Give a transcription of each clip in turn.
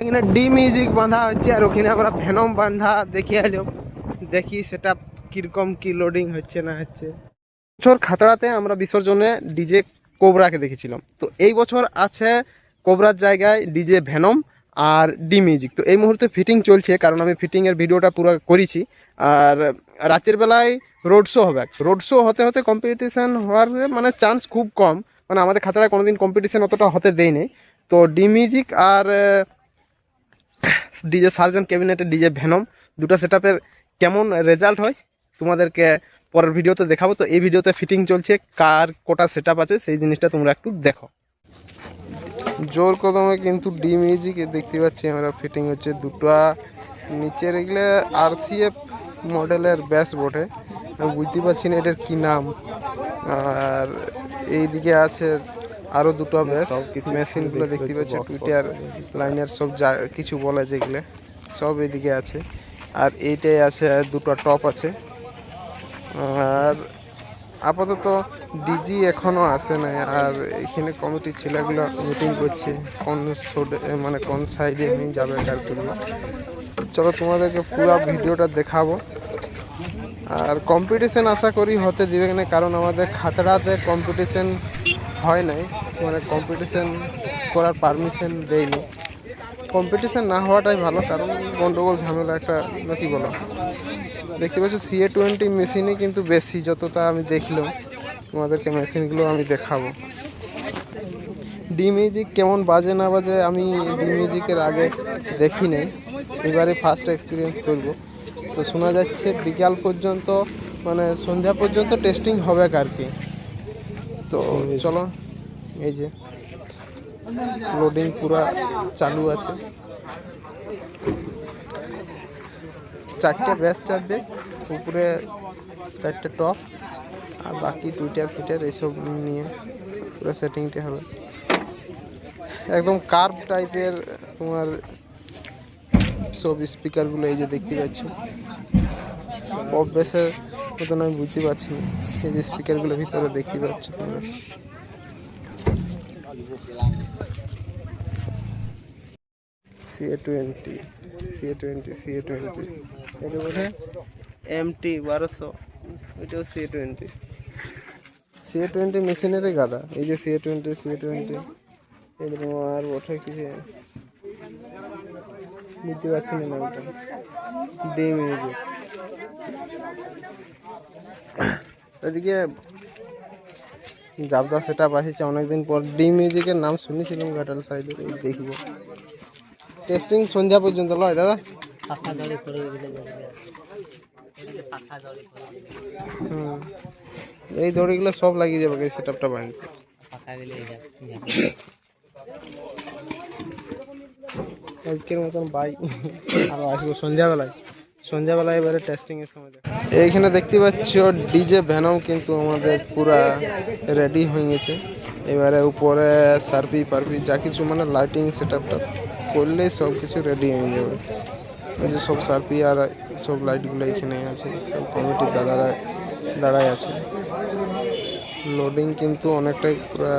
এখানে D music বাঁধা হচ্ছে আর ওখানে আমরা ভেনম বাঁধা দেখে এলো দেখি সেটা কীরকম, কি লোডিং হচ্ছে না হচ্ছে। বছর খাতড়াতে আমরা বিসর্জনে ডিজে কোবরাকে দেখেছিলাম। তো এই বছর আছে কোবরার জায়গায় ডিজে ভেনম আর ডি মিউজিক তো এই মুহূর্তে ফিটিং চলছে, কারণ আমি ফিটিংয়ের ভিডিওটা পুরো করেছি। আর রাতের বেলায় রোড শো হবে। রোড শো হতে হতে কম্পিটিশান হওয়ার মানে চান্স খুব কম। মানে আমাদের খাতড়ায় কোনোদিন কম্পিটিশান অতটা হতে দেয়নি। তো ডি মিউজিক আর ডিজে সার্জন ক্যাবিনেটের ডিজে ভেনম, দুটো সেটআপের কেমন রেজাল্ট হয় তোমাদেরকে পরের ভিডিওতে দেখাবো। তো এই ভিডিওতে ফিটিং চলছে, কার কোটা সেটআপ আছে সেই জিনিসটা তোমরা একটু দেখো। জোর কদমে কিন্তু ডি মিউজিক দেখতে পাচ্ছি আমরা ফিটিং হচ্ছে দুটো। নিচে এগুলো আর মডেলের ব্যাস বটে। আমি বুঝতে পারছি না এটার কী নাম। আর এইদিকে আছে আরও দুটো ব্যাস মেশিনগুলো দেখতে পাচ্ছি টুইটার লাইনের সব যা কিছু বলে যেগুলো সব এদিকে আছে। আর এইটাই আছে দুটো টপ আছে। আর আপাতত ডিজি এখনও আসে নাই আর এখানে কমিটির ছেলেগুলো মিটিং করছে কোন সোডে মানে কোন সাইডে নিয়ে যাবে কার করবে চলো তোমাদেরকে পুরো ভিডিওটা দেখাবো। আর কম্পিটিশন আশা করি হতে দিবে না কারণ আমাদের খাতড়াতে কম্পিটিশন হয় নাই মানে কম্পিটিশন করার পারমিশন দেয়নি কম্পিটিশন না হওয়াটাই ভালো, কারণ গন্ডগোল, ঝামেলা একটা নাকি বলো দেখতে পাচ্ছ সিএ টোয়েন্টি মেশিনে কিন্তু বেশি, যতটা আমি দেখলাম। তোমাদেরকে মেশিনগুলো আমি দেখাবো। ডি মিউজিক কেমন বাজে না বাজে আমি ডি মিউজিকের আগে দেখি নাই। এবারে ফার্স্ট এক্সপিরিয়েন্স করব। তো শোনা যাচ্ছে, বিকাল পর্যন্ত মানে সন্ধ্যা পর্যন্ত টেস্টিং হবে আর কি তো চলো, এই যে লোডিং পুরা চালু আছে। চারটে ব্যাস চাপবে উপরে চারটে টপ আর বাকি টুইটার ফিটার এইসব নিয়ে পুরো সেটিংটা হবে। একদম কার্ভ টাইপের তোমার সব স্পিকারগুলো এই যে দেখতে পাচ্ছ। পপ মতন আমি বুঝতে পারছি। এই যে স্পিকারগুলো ভিতরে দেখতে পাচ্ছ তোমরা। CA twenty CA twenty CA twenty এটা বোধ এম টি বারোশো ওইটাও সিএ টোয়েন্টি সিএ টোয়েন্টি মেশিনেরই গাদা। এই যে সিএ টোয়েন্টি সিএ টোয়েন্টি এরকম আর ওঠে কিছু বুঝতে পারছি না নামটা। ডে মিউজিক এদিকে জাবদা সেটা আসছে অনেকদিন পর। ডি মিউজিকের নাম শুনেছিলাম ঘাটাল সাইডে দেখব। টেস্টিং সন্ধ্যা পর্যন্ত, লয় দাদা। হুম। এই দড়িগুলো সব লাগিয়ে যাবে এই সেট আপটা আজকের মতন বাই। আরও আসব সন্ধ্যাবেলায়। সন্ধ্যাবেলায় এবারে টেস্টিং এর সময় এইখানে দেখতে পাচ্ছ ডিজে ভ্যানম কিন্তু আমাদের পুরা রেডি হয়ে গেছে। এবারে উপরে সার্পি পারপি যা কিছু মানে লাইটিং সেট আপটা করলেই সব কিছু রেডি হয়ে যাবে। এই যে সব সার্পি আর সব লাইটগুলো এখানে আছে, সব কমিটির দাদারা দাঁড়ায় আছে। লোডিং কিন্তু অনেকটাই পুরো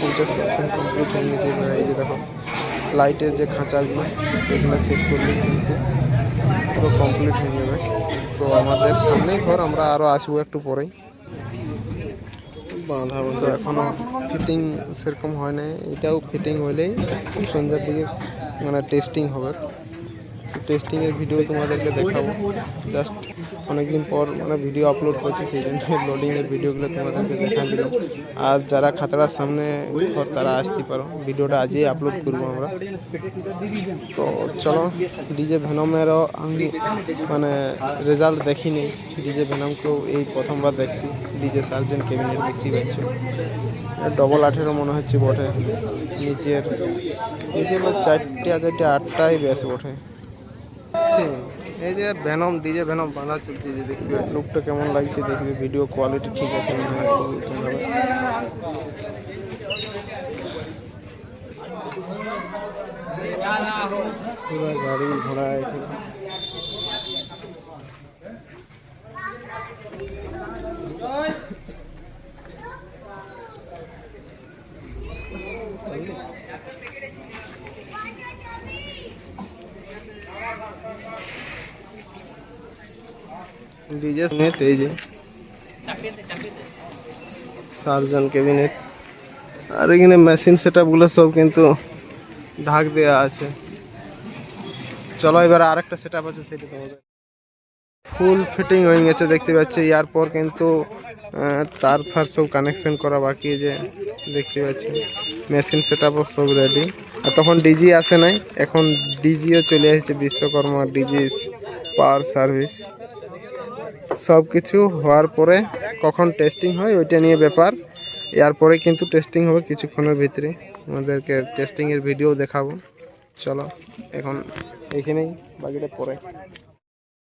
পঞ্চাশ পার্সেন্ট কমপ্লিট হয়ে গেছে। এবারে এই যে দেখো লাইটের যে খাঁচাগুলো, সেগুলো সেট করলে কিন্তু পুরো কমপ্লিট হয়ে যাবে। তো আমাদের সামনেই ঘর, আমরা আরও আসব একটু পরেই। বাঁধা বলতে এখনও ফিটিং সেরকম হয় নাই। এটাও ফিটিং হলেই সন্ধ্যার দিকে মানে টেস্টিং হবে। টেস্টিংয়ের ভিডিও তোমাদেরকে দেখাবো। জাস্ট অনেকদিন পর মানে ভিডিও আপলোড করছি, সেই জন্য লোডিংয়ের ভিডিওগুলো তোমাদেরকে দেখা দিলাম। আর যারা খাতড়ার সামনে ঘর, তারা আসতে পারো। ভিডিওটা আজই আপলোড করব আমরা। তো চলো ডিজে ভেনমেরও আমি মানে রেজাল্ট দেখিনি। ডিজে ভেনমকেও এই প্রথমবার দেখছি। ডিজে সার্জেন কেবিনেট দেখতে পাচ্ছ। ডবল আঠেরো মনে হচ্ছে বটে। নিচের নিচে চারটে চারটে, আটটাই বেশ বটে। আছে এই যে ভেনম ডিজে ভেনম বাঁধা চলছে যে দেখতে পাচ্ছি। লুকটা কেমন লাগছে, দেখবে ভিডিও কোয়ালিটি ঠিক আছে গাড়ি ঘোড়া এখানে। ডিজে নেট এই যে। Surgeon cabinet. আর এখানে মেশিন সেট সব কিন্তু ঢাক দেওয়া আছে। চলো এবার আরেকটা সেট আপ আছে, সেটা তোমাদের। ফুল ফিটিং হয়ে গেছে, দেখতে পাচ্ছি। এরপর কিন্তু তার ফার সব কানেকশন করা বাকি যে দেখতে পাচ্ছি। মেশিন সেট সব রেডি আর তখন ডিজি আসে নাই, এখন ডিজিও চলে এসেছে বিশ্বকর্মা ডিজি পাওয়ার সার্ভিস। সব কিছু হওয়ার পরে কখন টেস্টিং হয়, ওইটা নিয়ে ব্যাপার। এরপরে কিন্তু টেস্টিং হবে কিছুক্ষণের ভিতরে। আমাদেরকে টেস্টিংয়ের ভিডিও দেখাবো। চলো, এখন এখানেই বাকিটা পরে।